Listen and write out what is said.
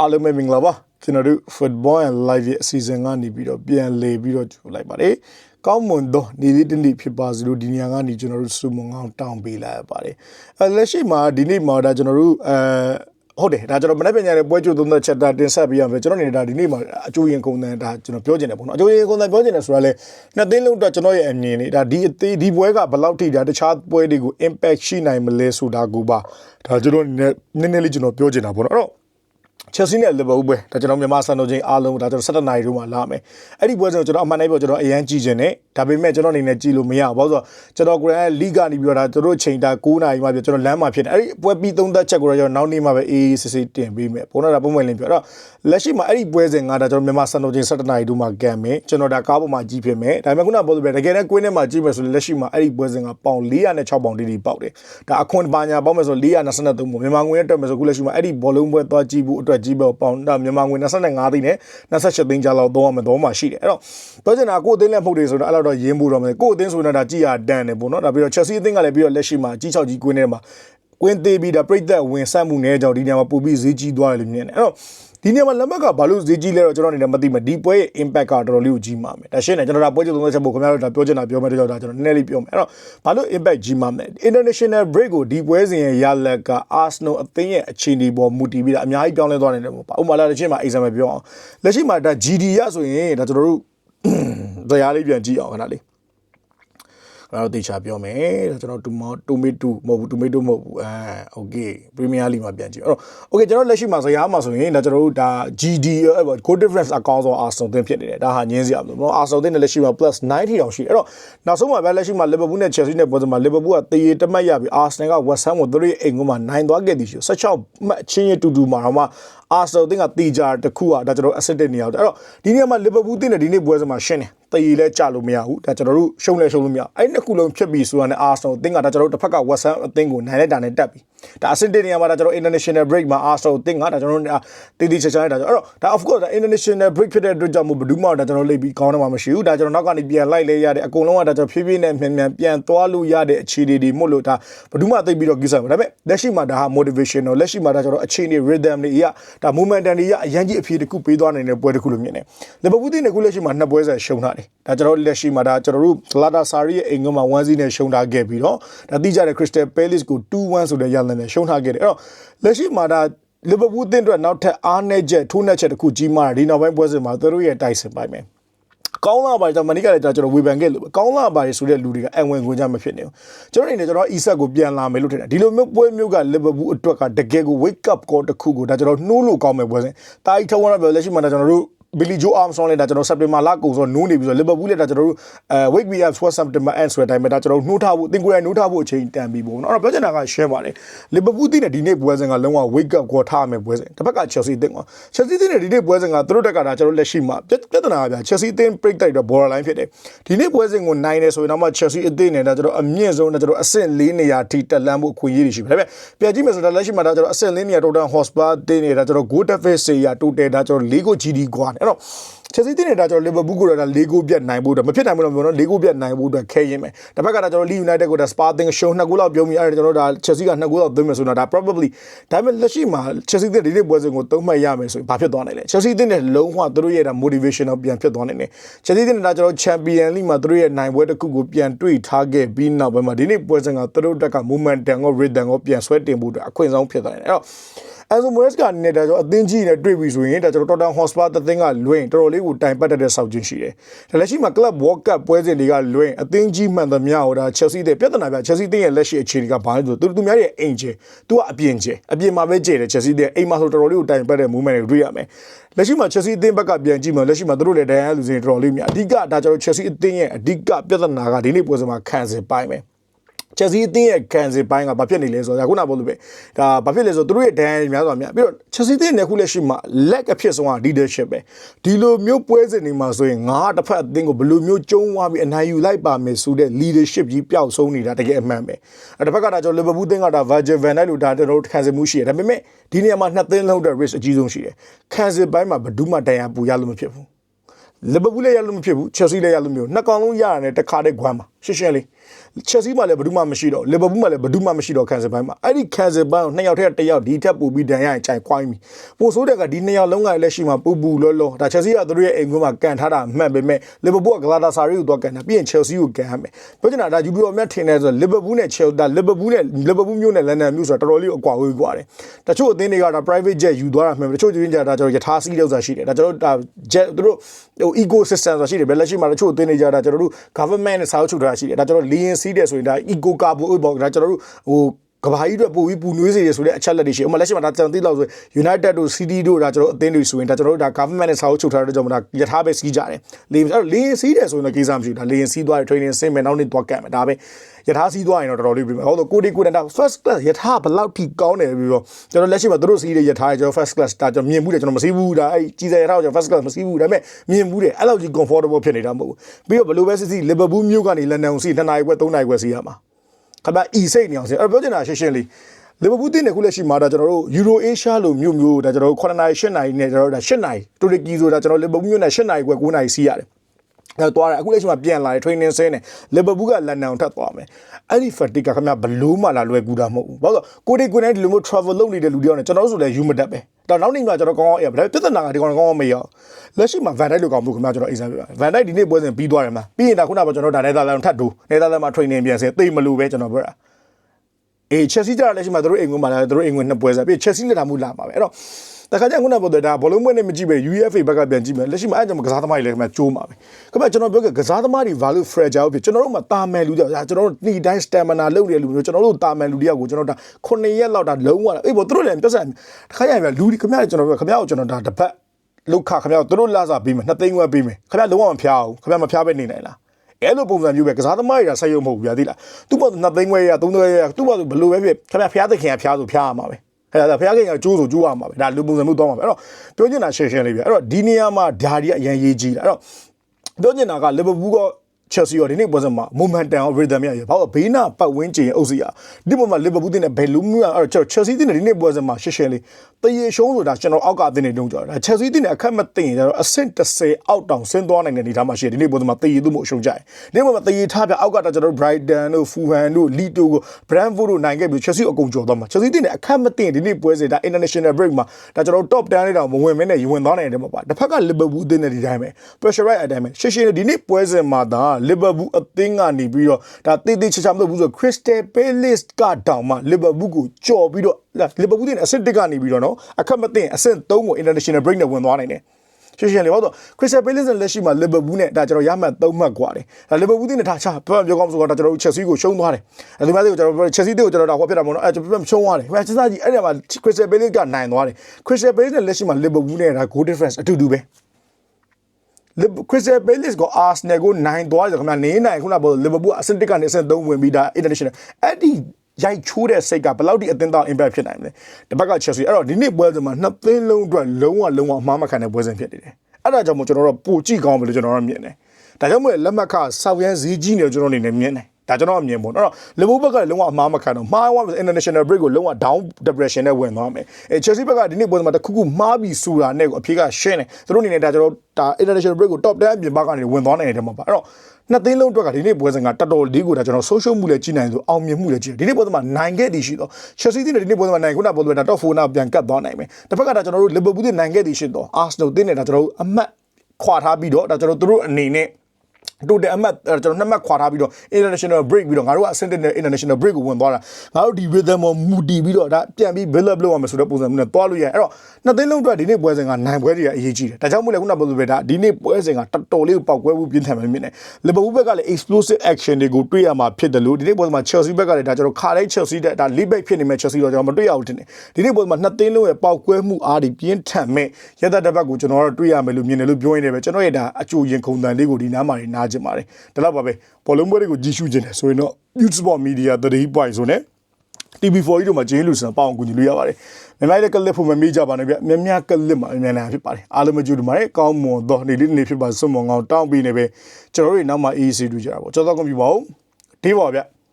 အားလုံးပဲမင်္ဂလာပါကျွန်တော်တို့ Football and Live ရဲ့အစီအစဉ်ကနေပြီးတော့ပြန်လည်ပြီးတော့ကြိုလိုက်ပါတယ်ကောင်းမွန်သောနေ့လေးတစ်နေ့ဖြစ်ပါစေလို့ဒီနေရာကနေကျွန်တော်တို့စုမုံအောင်တောင်းပေးလိုက်ရပါတယ်အဲလက်ရှိမှာဒီနေ့မှာဒါကျွန်တော်တို့အဲဟုတ်တယ်ဒါကျွန်တော်မနေ့ပညာရဲ့ပွဲကြိုသုံးသက်ချက်တာတင်ဆက်ပေးရမယ်ကျွန်တော်နေတာဒီနေ့မှာအကျိုးရင်ကုန်တယ်ဒါကျွန်တော်ပြောချင်တယ်ပေါ့နော်အကျိုးရင်ကုန်တယ်ပြောချင်တယ်ဆိုတာလဲနှစ်သိန်းလုံးတော့ကျွန်တော်ရဲ့အမြင်လေးဒါဒီအသေးဒီပွဲကဘယ်လောက်ထိဒါတခြားပွဲတွေကို impact ရှိနိုင်မလဲဆိုတာကိုပါဒါကျွန်တော်နည်းနည်းလေးကျွန်တော်ပြောချင်တာပေါ့နော်အဲ့တော့ ချက်စီနဲ့လီဗာပူးပဲဒါကျွန်တော်မြန်မာစံတော်ချိန်အားလုံးဒါကျွန်တော်17နိုင်တို့မှာလာမယ်အဲ့ဒီပွဲစဉ်ကိုကျွန်တော်အမှန်တည်းပြောကျွန်တော်အရန်ကြည့်ခြင်းနဲ့ ဒါပေမဲ့ကျွန်တော်အနေနဲ့ကြည့်လို့မရဘူးဘာလို့ဆိုတော့ကျွန်တော် Grand League ကနေပြီးတော့ဒါတို့ချိန်တာ9နိုင်မှပြကျွန်တော်လမ်းမှာဖြစ်တယ်အဲ့ဒီပွဲပြီးသုံးသက်ချက်ကိုတော့ကျွန်တော်နောက်နေ့မှပဲအေးအေးဆေးဆေးတင်ပေးမယ်ဘုံတော့ဒါပုံမှန်လင်းပြောအဲ့တော့လက်ရှိမှာအဲ့ဒီပွဲစဉ်ကဒါကျွန်တော်မြန်မာစံတော်ချိန်17နိုင်တို့မှာကန်မယ်ကျွန်တော်ဒါကားပေါ်မှာကြည့်ဖြစ်မယ်ဒါပေမဲ့ခုနကပြောလို့ပြတကယ်နဲ့ကွင်းထဲမှာကြည့်မယ်ဆိုရင်လက်ရှိမှာအဲ့ဒီပွဲစဉ်ကပေါင်406ပေါင်တိတိပေါက်တယ်ဒါအခွန်ပါညာပေါက်မယ်ဆို423ပေါင်မြန်မာငွေနဲ့တွက်မယ်ဆိုခုလက်ရှိမှာအဲ့ဒီဘောလုံးပွဲသွားကြည့်ဖို့အတွက်ကြည့်ဖို့ပေါင်ဒါမြန်မာငွေ25သိန်းနဲ့28သိန်းကြားလောက်သုံးရမယ်တော့မှရှိတယ်အဲ့တော့ပြောချင်တာကိုယ်အသိလက်မှုတွေဆိုတော့အဲ့လောက်တော့ရင်းဖို့တော့မလဲကိုယ်အသိဆိုရင်တော့ဒါကြည့်ရတန်တယ်ပေါ့နော်ဒါပြီးတော့ Chelsea အသင်းကလည်းပြီးတော့လက်ရှိမှာကြီးချောက်ကြီးကွင်းထဲမှာကွင်းသေးပြီးဒါပြိသက်ဝင်ဆက်မှုနဲ့ကြောင့်ဒီနေရာမှာပို့ပြီးဈေးကြီးသွားတယ်လို့မြင်တယ်အဲ့တော့ဒီနေရာမှာလက်မှတ်ကဘာလို့ဈေးကြီးလဲတော့ကျွန်တော်အနေနဲ့မသိမဒီပွဲရဲ့ impact ကတော်တော်လေးကိုကြီးမှာမယ်ဒါရှင်းတယ်ကျွန်တော်ဒါပွဲချုပ်သုံးချက်ဖို့ခင်ဗျားတို့ဒါပြောချင်တာပြောမယ်တော့ဒါကျွန်တော်နည်းနည်းလေးပြောမယ်အဲ့တော့ဘာလို့ impact ကြီးမှာမလဲ international break ကိုဒီပွဲစဉ်ရဲ့ရလက်က Arsenal အသင်းရဲ့အခြေအနေပေါ်မူတည်ပြီးတာအများကြီးပြောင်းလဲသွားနေတယ်ပေါ့ဥပမာလာတစ်ချက်မှာ example ပြောအောင်လက်ရှိမှာဒါ GD ရဆိုရင်ဒါကျွန်တော်တို့ တရားလေးပြန်ကြည့်အောင်ခဏလေး ကျွန်တော်တေချာပြောမယ်ကျွန်တော်တူမတူမီတူမဟုတ်ဘူးတူမီတူမဟုတ်ဘူးအဲโอเคပရီးမီးယားလိမှာပြန်ကြည့်အဲ့တော့โอเคကျွန်တော်လက်ရှိမှာဇယားမှာဆိုရင်ဒါကျွန်တော်တို့ဒါ GD အဲ့ပေါ့ goal difference အကောင်းဆုံး Arsenal တင်ဖြစ်နေတယ်ဒါဟာညင်းစရာမလိုဘူး Arsenal တင်လက်ရှိမှာ plus 90တောင်ရှိတယ်အဲ့တော့နောက်ဆုံးမှာပဲလက်ရှိမှာ Liverpool နဲ့ Chelsea နဲ့ပွဲစဉ်မှာ Liverpool ကတရေတမတ်ရပြီး Arsenal က West Ham ကိုသူတို့ရဲ့အိမ်ကမှနိုင်သွားခဲ့သည်ရှိ16မှတ်ချင်းရတူတူမှာတော့မှ Arsenal တင်ကတီဂျာတခုอ่ะဒါကျွန်တော် asset နေရောက်တယ်အဲ့တော့ဒီနေ့မှာ Liverpool တင်တဲ့ဒီနေ့ပွဲစဉ်မှာရှင်းတယ် တရေလဲကြလို့မရဘူးဒါကျွန်တော်တို့ရှုံးလဲရှုံးလို့မရအဲ့နှစ်ခုလုံးဖြစ်ပြီးဆိုတာနဲ့ Arsenal တင်ကဒါကျွန်တော်တို့တစ်ဖက်က West Ham အသင်းကိုနိုင်လိုက်တာနဲ့တက်ပြီးဒါ asset နေရာမှာဒါကျွန်တော် international break မှာ Arsenal တင်ကဒါကျွန်တော်တို့တီတီချာချာဒါကျွန်တော်အဲ့တော့ဒါ of course ဒါ international break ဖြစ်တဲ့အတွက်ကြောင့်မို့ဘယ်သူမှဒါကျွန်တော်လိပ်ပြီးကောင်းတယ်မှမရှိဘူးဒါကျွန်တော်နောက်ကနေပြန်လိုက်လဲရတဲ့အကုန်လုံးကဒါကျွန်တော်ဖြည်းဖြည်းနဲ့မြန်မြန်ပြန်သွားလို့ရတဲ့အခြေအနေတွေမို့လို့ဒါဘယ်သူမှသိပြီးတော့ကိစ္စမဒါပေမဲ့လက်ရှိမှာဒါဟာ motivational လက်ရှိမှာဒါကျွန်တော်အခြေအနေ rhythm တွေအရဒါ momentum တွေအရအရင်ကြီးအဖြေတစ်ခုပေးသွားနိုင်တဲ့ပွဲတစ်ခုလို့မြင်တယ်လီဗာပူးတင်ကလက်ရှိမှာနှစ်ပွဲဆက်ရှုံးထားတယ်ဒါကျွန်တော်လက်ရှိမှာဒါကျွန်တော်တို့ဂလာတာဆာရီရဲ့အိမ်ကမှာ1-0နဲ့ရှုံးထားခဲ့ပြီးတော့ဒါတိကျတဲ့ Crystal Palace ကို2-1ဆိုတဲ့ရလဒ်နဲ့ရှုံးထားခဲ့တယ်အဲ့တော့လက်ရှိမှာဒါလီဗာပူးတင်အတွက်နောက်ထပ်အားနည်းချက်ထိုးနှက်ချက်တစ်ခုကြီးမားတယ်ဒီနောက်ပိုင်းပွဲစဉ်မှာသူတို့ရဲ့တိုက်စင်ပိုင်းမယ်ကောင်းလာပါကျွန်တော်မနေ့ကလည်းကျွန်တော်ဝေဖန်ခဲ့လို့ကောင်းလာပါဆိုတဲ့လူတွေကအဝင်ဝင်ကြမဖြစ်နေဘူးကျွန်တော်အနေနဲ့ကျွန်တော်အီဆက်ကိုပြန်လာမယ်လို့ထင်တယ်ဒီလိုမျိုးပွဲမျိုးကလီဗာပူးအတွက်ကတကယ်ကို wake up call တစ်ခုကိုဒါကျွန်တော်နှိုးလို့ကောင်းမယ်ပွဲစဉ်တာကြီးထုံးရတော့လက်ရှိမှာဒါကျွန်တော်တို့ ဘီလီဂျိုအာမ်စတောင်းလည်းဒါကျွန်တော်စက်တင်ဘာလကုန်ဆိုနိုးနေပြီဆိုလီဗာပူးလည်းဒါကျွန်တော်တို့အဲ wake me up for september end ဆိုတဲ့အတိုင်းပဲဒါကျွန်တော်နှိုးထားဖို့တင်ကိုယ်တိုင်နှိုးထားဖို့အချိန်တန်ပြီပေါ့နော်အဲ့တော့ပြောချင်တာက share ပါတယ်လီဗာပူးတင်းတဲ့ဒီနေ့ပွဲစဉ်ကလုံးဝ wake up ကိုထားမယ်ပွဲစဉ်တစ်ဖက်က Chelsea တင်းက Chelsea တင်းတဲ့ဒီနေ့ပွဲစဉ်ကသူတို့တက်ကဒါကျွန်တော်လက်ရှိမှာပြဿနာကဗျာ Chelsea တင်း break တိုက်တော့ borderline ဖြစ်တယ်ဒီနေ့ပွဲစဉ်ကိုနိုင်တယ်ဆိုရင်တော့မှ Chelsea အသင်းနဲ့ဒါကျွန်တော်အမြင့်ဆုံးဒါကျွန်တော်အဆင့်၄နေရာထိတက်လန်းဖို့အခွင့်အရေးတွေရှိပြီဒါပေမဲ့ပြန်ကြည့်မယ်ဆိုတော့လက်ရှိမှာဒါကျွန်တော်အဆင့်၄နေရာ total Hotspur တင်းနေတာကျွန်တော် goal difference တွေရ total ဒါကျွန်တော်၄ကို GD ကွာတယ်အဲ့တော့ချက်စီးတင်နေတာကျွန်တော်လီဗာပူးကိုတော့၄ဂိုးပြတ်နိုင်ဖို့တော့မဖြစ်နိုင်ဘူးလို့ပြောတော့၄ဂိုးပြတ်နိုင်ဖို့အတွက်ခဲရင်မယ်တစ်ဖက်ကကျွန်တော်လီယူနိုက်တက်ကိုဒါစပါတင်ရှုံးနှစ်ဂိုးလောက်ပြုံးပြီးအဲ့ဒါကျွန်တော်ဒါချက်စီးကနှစ်ဂိုးလောက်သွင်းမယ်ဆိုတော့ဒါ probably ဒါပေမဲ့လက်ရှိမှာချက်စီးတင်ဒီနေ့ပွဲစဉ်ကိုသုံးမှတ်ရမယ်ဆိုရင်ဘာဖြစ်သွားနိုင်လဲချက်စီးတင်တဲ့လုံးဝသူတို့ရဲ့ဒါ motivational ပြန်ဖြစ်သွားနိုင်တယ်ချက်စီးတင်တာကျွန်တော် champion league မှာသူတို့ရဲ့နိုင်ပွဲတစ်ခုကိုပြန်တွေ့ထားခဲ့ပြီးနောက်ပိုင်းမှာဒီနေ့ပွဲစဉ်ကသူတို့တက်က momentum ကို rhythm ကိုပြန်ဆွဲတင်ဖို့အတွက်အခွင့်အရေးဖြစ်သွားတယ်အဲ့တော့ အဲဆိုမိုရက်စ်ကအနေနဲ့ဒါကျွန်တော်အသင်းကြီးနဲ့တွေ့ပြီဆိုရင်ဒါကျွန်တော်တော်တန်ဟော့စပါတသင်းကလွင်တော်တော်လေးကိုတိုင်ပတ်တတ်တဲ့စောက်ချင်းရှိတယ်။ဒါလက်ရှိမှာ Club World Cup ပွဲစဉ်တွေကလွင်အသင်းကြီးမှန်သမျှဟိုဒါ Chelsea တဲ့ပြဿနာပြ Chelsea တင်းရဲ့လက်ရှိအခြေအနေကဘာလဲဆိုသူသူများရဲ့အိမ်ကျသူကအပြင်ကျအပြင်မှာပဲကျတယ် Chelsea တဲ့အိမ်မှာဆိုတော်တော်လေးကိုတိုင်ပတ်တဲ့ movement တွေတွေ့ရမယ်။လက်ရှိမှာ Chelsea အသင်းဘက်ကပြန်ကြည့်မှလက်ရှိမှာသူတို့လည်းဒိုင်ယာလူစင်တော်တော်လေးများအဓိကဒါကျွန်တော် Chelsea အသင်းရဲ့အဓိကပြဿနာကဒီနေ့ပွဲစဉ်မှာခံစစ်ပိုင်းမယ်။ ချက်စီအသင်းရဲ့ကန်စီပိုင်းကဘာဖြစ်နေလဲဆိုတော့ခုနပြောလို့ပဲဒါဘာဖြစ်လဲဆိုတော့သူတို့ရဲ့ဒဏ်ရာများစွာများပြီးတော့ချက်စီအသင်းနဲ့ခုလက်ရှိမှာ lag အဖြစ်ဆုံးက leadership ပဲဒီလိုမျိုးပွဲစဉ်တွေမှာဆိုရင်ငါတစ်ဖက်အသင်းကိုဘယ်လိုမျိုးကျုံးသွားပြီးအနိုင်ယူလိုက်ပါမယ်ဆိုတဲ့ leadership ကြီးပျောက်ဆုံးနေတာတကယ်အမှန်ပဲအဲ့တစ်ဖက်ကဒါကျွန်တော် Liverpool အသင်းကဒါ Virgil van Dijk လို့ဒါကျွန်တော်တို့ခံစားမှုရှိတယ်ဒါပေမဲ့ဒီနေရာမှာနှစ်သင်းလုံးတဲ့ risk အကြီးဆုံးရှိတယ်ခံစားပိုင်းမှာဘယ်သူမှဒဏ်ရာပူရလို့မဖြစ်ဘူး လီဗာပူးလည်းရလို့မဖြစ်ဘူးချက်စီလည်းရလို့မဖြစ်ဘူးနှစ်ကောင်လုံးရရတယ်တခါတည်းခွမ်းမှာရှင်းရှင်းလေးချက်စီမှာလည်းဘယ်သူမှမရှိတော့လီဗာပူးမှာလည်းဘယ်သူမှမရှိတော့ကန်ဆယ်ပိုင်းမှာအဲ့ဒီကန်ဆယ်ပိုင်းကိုနှစ်ယောက်ထက်တစ်ယောက်ဒီထက်ပိုပြီးဒဏ်ရရင်ခြိုင်ခွိုင်းပြီပိုဆိုးတဲ့ကဒီနှစ်ယောက်လုံးကလက်ရှိမှာပူပူလောလောဒါချက်စီကသူတို့ရဲ့အိမ်ကွင်းမှာကန်ထားတာမှတ်ပေမဲ့လီဗာပူးကဂလာတာဆာရီကိုတော့ကန်တာပြီးရင်ချက်စီကိုကန်ရမယ်ပြောချင်တာဒါယူဘီအမြတ်ထင်တယ်ဆိုလီဗာပူးနဲ့ချယ်ဒါလီဗာပူးနဲ့လီဗာပူးမျိုးနဲ့လန်ဒန်မျိုးဆိုတာတော်တော်လေးအကွာဝေးကွာတယ်တချို့အသင်းတွေကဒါ private jet ယူသွားတာမှန်တယ်တချို့ချင်းကြတာကျွန်တော်ယထာစီးလောက်စားရှိတယ်ဒါကျွန်တော်ဒါ jet သူတို့ဟို ecosystem ဆိုတာရှိတယ်ဘယ်လက်ရှိမှာတချို့အသင်းတွေကြတာကျွန်တော်တို့ government နဲ့စာအုပ်ချုပ်ထားတာရှိတယ်ဒါကျွန်တော်လေရင်စီးတယ်ဆိုရင်ဒါ eco carbon ပေါ့ဒါကျွန်တော်တို့ဟို ကဘာကြီးအတွက်ပို့ပြီးပူနွေးစေရဆိုတဲ့အချက်လက်တွေရှိဥပမာလက်ရှိမှာဒါကျွန်တော်သိလောက်ဆို United တို့ City တို့ဒါကျွန်တော်အသင်းတွေဆိုရင်ဒါကျွန်တော်တို့ဒါ government နဲ့စာအုပ်ချုပ်ထားတဲ့ကြောင့်ဒါယထာပဲစီးကြတယ်လေအဲ့တော့လေရင်စီးတယ်ဆိုရင်တော့ကိစ္စမရှိဘူးဒါလေရင်စီးသွားတယ် training ဆင်းမယ်နောက်နေ့သွားကတ်မယ်ဒါပဲယထာစီးသွားရင်တော့တော်တော်လေးပြင်မယ်ဟောတော့ကိုဒီကိုတန်တာ first class ယထာဘယ်လောက်ထိကောင်းတယ်ပြီးတော့ကျွန်တော်လက်ရှိမှာတို့စီးတဲ့ယထာကျွန်တော် first class ဒါကျွန်တော်မြင်မှုတယ်ကျွန်တော်မစီးဘူးဒါအဲ့ကြီးစဲယထာကိုကျွန်တော် first class မစီးဘူးဒါပေမဲ့မြင်မှုတယ်အဲ့လောက်ကြီး comfortable ဖြစ်နေတာမဟုတ်ဘူးပြီးတော့ဘယ်လိုပဲစီးစီး Liverpool မြို့ကနေ London ကိုစီး2နာရီခွဲ3နာရီခွဲစီးရမှာ ခမအီစိတ်နေအောင်စီအဲ့ပြောချင်တာရှင်းရှင်းလေးလီဗာပူးတင်းတဲ့ခုလက်ရှိမှာဒါကျွန်တော်တို့ယူရိုအေးရှားလိုမျိုးမျိုးဒါကျွန်တော်တို့9နာရီ10နာရီနဲ့ကျွန်တော်တို့ဒါ10နာရီတူရကီဆိုတာကျွန်တော်လီဗာပူးမျိုးနဲ့10နာရီခွဲ9နာရီစီးရတယ် အဲသွားတယ်အခုလက်ရှိမှာပြန်လာတယ် training ဆင်းတယ်လီဗာပူးကလန်ဒန်ထပ်သွားမယ်အဲ့ဒီ fatigue ကခင်ဗျဘလို့မှလာလွယ်ကူတာမဟုတ်ဘူးဘာလို့ကိုဒီကိုနေဒီလိုမျိုး travel လုပ်နေတဲ့လူတွေရောကျွန်တော်တို့ဆိုလည်းယူမတတ်ပဲတော့နောက်နေ့မှကျွန်တော်ကောင်းကောင်းအေးဒါပြဿနာကဒီကောင်ကောင်းကောင်းမရအောင်လက်ရှိမှာ Van Dijk လိုကောင်းမှုခင်ဗျကျွန်တော်အိမ်စားပြပါ Van Dijk ဒီနေ့ပွဲစဉ်ပြီးသွားတယ်မှာပြီးရင်ဒါခုနကကျွန်တော်ဒါ Netherlands ထပ်တူ Netherlands မှာ training ပြန်ဆင်းသိမလို့ပဲကျွန်တော်ပြောတာ အေး Chelsea ကြတာလက်ရှိမှာတို့အိမ်ဝင်မှာလည်းတို့အိမ်ဝင်နှစ်ပွဲစားပြီး Chelsea လက်တာမှုလာမှာပဲအဲ့တော့တခါကျခုနကပြောတဲ့ဒါဘောလုံးပွဲနဲ့မကြည့်ပဲ UEFA ဘက်ကပြန်ကြည့်မယ်လက်ရှိမှာအဲ့ကြောင့်ကစားသမားတွေလည်းခင်ဗျကျိုးမှာပဲခင်ဗျကျွန်တော်ပြောခဲ့ကစားသမားတွေ value fragile ဖြစ်ကျွန်တော်တို့မှာတာမယ်လူတွေကျွန်တော်တို့နှီတိုင်း stamina လုပ်နေတဲ့လူမျိုးကျွန်တော်တို့တာမယ်လူတွေကကိုကျွန်တော်ဒါ9ရက်လောက်ဒါလုံးဝအေးဘောသူတို့လည်းပြဿနာတခါကျရင်ဗျလူတွေခင်ဗျကျွန်တော်ပြောခင်ဗျကိုကျွန်တော်ဒါတစ်ပတ်လောက်ခခင်ဗျတို့လာစားပေးမယ်နှစ်သိန်းဝက်ပေးမယ်ခင်ဗျလုံးဝမဖျားဘူးခင်ဗျမဖျားပဲနေနိုင်လား အဲ့လိုပုံစံမျိုးပဲကစားသမားတွေကဆက်ရုံမဟုတ်ဘူးဗျာသိလားသူ့ဘာနှစ်သိန်းဝဲရသုံးသိန်းဝဲရသူ့ဘာဘယ်လိုပဲဖြစ်ခင်ဗျဖျားသခင်ကဖျားဆိုဖျားရမှာပဲအဲ့ဒါဖျားခင်ကကျိုးဆိုကျိုးရမှာပဲဒါလူပုံစံမျိုးသွားမှာပဲအဲ့တော့ပြောချင်တာရှင်းရှင်းလေးဗျာအဲ့တော့ဒီနေရာမှာဓာရီကအရင်ရေးကြီးတာအဲ့တော့ပြောချင်တာကလီဗာပူးက Chelsea ရောဒီနေ့ပွဲစဉ်မှာ momentum ရော rhythm ရရဘာလို့ဘေးနာပတ်ဝန်းကျင်အုပ်စီရဒီပုံမှာ Liverpool တင်တဲ့ဘယ်လူမျိုးအဲ့တော့ Chelsea တင်တဲ့ဒီနေ့ပွဲစဉ်မှာရှင်းရှင်းလေးတရေရှုံးဆိုတာကျွန်တော်အောက်ကအသင်းတွေတုံးကြတာ Chelsea တင်တဲ့အခက်မသိရင်ကျတော့အဆင့်30အောက်တောင်ဆင်းသွားနိုင်တဲ့အနေအထားမှာရှိတယ်ဒီနေ့ပွဲစဉ်မှာတရေသူ့မို့အရှုံးကြတယ်ဒီနေ့ပွဲမှာတရေထားပြအောက်ကကျွန်တော် Brighton တို့ Fulham တို့ Leeds တို့ကို Brentford တို့နိုင်ခဲ့ပြီး Chelsea အကုန်ကျော်သွားမှာ Chelsea တင်တဲ့အခက်မသိရင်ဒီနေ့ပွဲစဉ်ဒါ international break မှာဒါကျွန်တော် top 10လေးတောင်မဝင်မင်းနဲ့ရင်ဝင်သွားနိုင်တယ်မှာပါတစ်ဖက်က Liverpool တင်တဲ့ဒီတိုင်းပဲ pressure right အတိုင်းပဲရှင်းရှင်းဒီနေ့ပွဲစဉ်မှာဒါLiverpool အသင်းကနေပြီးတော့ဒါတိတ်တိတ်ချာချာမလုပ်ဘူးဆို Crystal Palace ကတောင်မှ Liverpool ကိုကြော်ပြီးတော့ Liverpool တင်အဆင့်1ကနေပြီးတော့နော်အခက်မသိရင်အဆင့်3ကို international break နဲ့ဝင်သွားနိုင်တယ်ရှင်းရှင်းလေးဟုတ်တော့ Crystal Palace နဲ့လက်ရှိမှာ Liverpool နဲ့ဒါကျွန်တော်ရမှတ်3မှတ်กว่าတယ်ဒါ Liverpool တင်နဲ့ထားချပြောပြောကောင်းဆိုတော့ဒါကျွန်တော်တို့ Chelsea ကိုရှုံးသွားတယ်အဲဒီမှာကျွန်တော် Chelsea ကိုကျွန်တော်ဒါဟောပြတာမဟုတ်တော့အဲကျွန်တော်ရှုံးသွားတယ်ဟိုစဉ်းစားကြည့်အဲ့ဒီမှာ Crystal Palace ကနိုင်သွားတယ် Crystal Palace နဲ့လက်ရှိမှာ Liverpool နဲ့ဒါ goal difference အတူတူပဲ ခရစ်စတယ်ဘဲလစ်ကိုအာဆနယ်ကိုနိုင်သွားတယ်ခင်ဗျာနေနိုင်ခုနကပြောလီဗာပူးအဆင့်1ကနေအဆင့်3ဝင်ပြီးဒါ international အဲ့ဒီရိုက်ချိုးတဲ့စိတ်ကဘယ်လောက်ထိအသင်းသား impact ဖြစ်နိုင်မလဲတစ်ဘက်က Chelsea အဲ့တော့ဒီနေ့ပွဲစဉ်မှာနှစ်သင်းလုံးအတွက်လုံးဝလုံးဝအမှားမခံတဲ့ပွဲစဉ်ဖြစ်နေတယ်အဲ့ဒါကြောင့်မို့ကျွန်တော်တို့ပိုကြည့်ကောင်းပြီလို့ကျွန်တော်တို့မြင်တယ်ဒါကြောင့်မို့လက်မှတ်ခဆောက်ရမ်းဈေးကြီးနေကျွန်တော်အနေနဲ့မြင်တယ် ဒါကျွန်တော်အမြင်ပေါ့နော်လီဗာပူးဘက်ကလည်းလုံးဝအမှားမခံတော့မှားဝါ international break ကိုလုံးဝ down depression နဲ့ဝင်သွားမယ်အဲ Chelsea ဘက်ကဒီနေ့ပွဲမှာတခုခုမှားပြီးဆိုတာနဲ့ကိုအဖြေကရှင်းတယ်သူတို့အနေနဲ့ဒါကျွန်တော်ဒါ international break ကို top 10အပြင်ဘက်ကနေဝင်သွားနိုင်တယ်မှာပါအဲ့တော့နှစ်သိန်းလုံးအတွက်ကဒီနေ့ပွဲစဉ်ကတော်တော်လေးကိုဒါကျွန်တော် social မှုလည်းကြီးနိုင်ဆိုအောင်မြင်မှုလည်းကြီးဒီနေ့ပွဲစဉ်မှာနိုင်ခဲ့တည်ရှိတော့ Chelsea တင်ဒီနေ့ပွဲစဉ်မှာနိုင်ခုနပွဲစဉ်မှာ top 4နောက်ပြန်ကတ်သွားနိုင်မယ်တစ်ဖက်ကဒါကျွန်တော်တို့ Liverpool တင်နိုင်ခဲ့တည်ရှိတော့ Arsenal တင်နေတာကျွန်တော်တို့အမှတ်ခွာထားပြီးတော့ဒါကျွန်တော်တို့အနေနဲ့ တိုတယ်အမှတ်ကျွန်တော်နှစ်မှတ်ခွာထားပြီးတော့ international break ပြီးတော့ငါတို့ကအဆင့်တက်တဲ့ international break ကိုဝင်သွားတာငါတို့ဒီ rhythm ကိုမူတည်ပြီးတော့ဒါပြန်ပြီး build up လုပ်ရမယ်ဆိုတဲ့ပုံစံမျိုးနဲ့သွားလို့ရတယ်အဲ့တော့နှစ်သိန်းလုံးအတွက်ဒီနေ့ပွဲစဉ်ကနိုင်ပွဲတွေကအရေးကြီးတယ်ဒါကြောင့်မို့လဲခုနကပြောသလိုပဲဒါဒီနေ့ပွဲစဉ်ကတော်တော်လေးပေါက်ကွဲမှုပြင်းထန်မှမြင်တယ် Liverpool ဘက်ကလည်း explosive action တွေကိုတွေ့ရမှာဖြစ်တယ်လို့ဒီနေ့ပွဲစဉ်မှာ Chelsea ဘက်ကလည်းဒါကျွန်တော်ခါတိုင်း Chelsea တဲ့ဒါ lead back ဖြစ်နေမဲ့ Chelsea တော့ကျွန်တော်မတွေ့ရဘူးတင်တယ်ဒီနေ့ပွဲစဉ်မှာနှစ်သိန်းလုံးရဲ့ပေါက်ကွဲမှုအားဒီပြင်းထန်မဲ့ရသက်တစ်ပတ်ကိုကျွန်တော်တို့တွေ့ရမယ်လို့မြင်တယ်လို့ပြောရင်းနေပဲကျွန်တော်ရဲ့ဒါအကျိုးရင်ခုန်တန်လေးကိုဒီနားမှာနားကျင်ပါတယ်ဒါတော့ပါပဲဘောလုံးပွဲတွေကိုကြည့်ရှုခြင်းတယ်ဆိုရင်တော့ Youth Sport Media 3 point ဆိုနဲ့ TV4 ကြီးတို့မှာဂျင်းလူစံပေါအောင်ကူညီလို့ရပါတယ်။မြန်မာလည်းကလစ်ဖို့မမေ့ကြပါနဲ့ဗျ။မြမြကလစ်မှာအများများဖြစ်ပါတယ်။အားလုံးမကြည့်လို့မှာလည်းကောင်းမွန်သောနေ့လေးနေ့ဖြစ်ပါစွန်မောင်ကောင်တောင်းပြီးနေပဲကျွန်တော်တို့နောက်မှ AEC တွေ့ကြတာပေါ့။ကျော်တော့ကွန်ပျူတာကိုဒေးပါဗျ။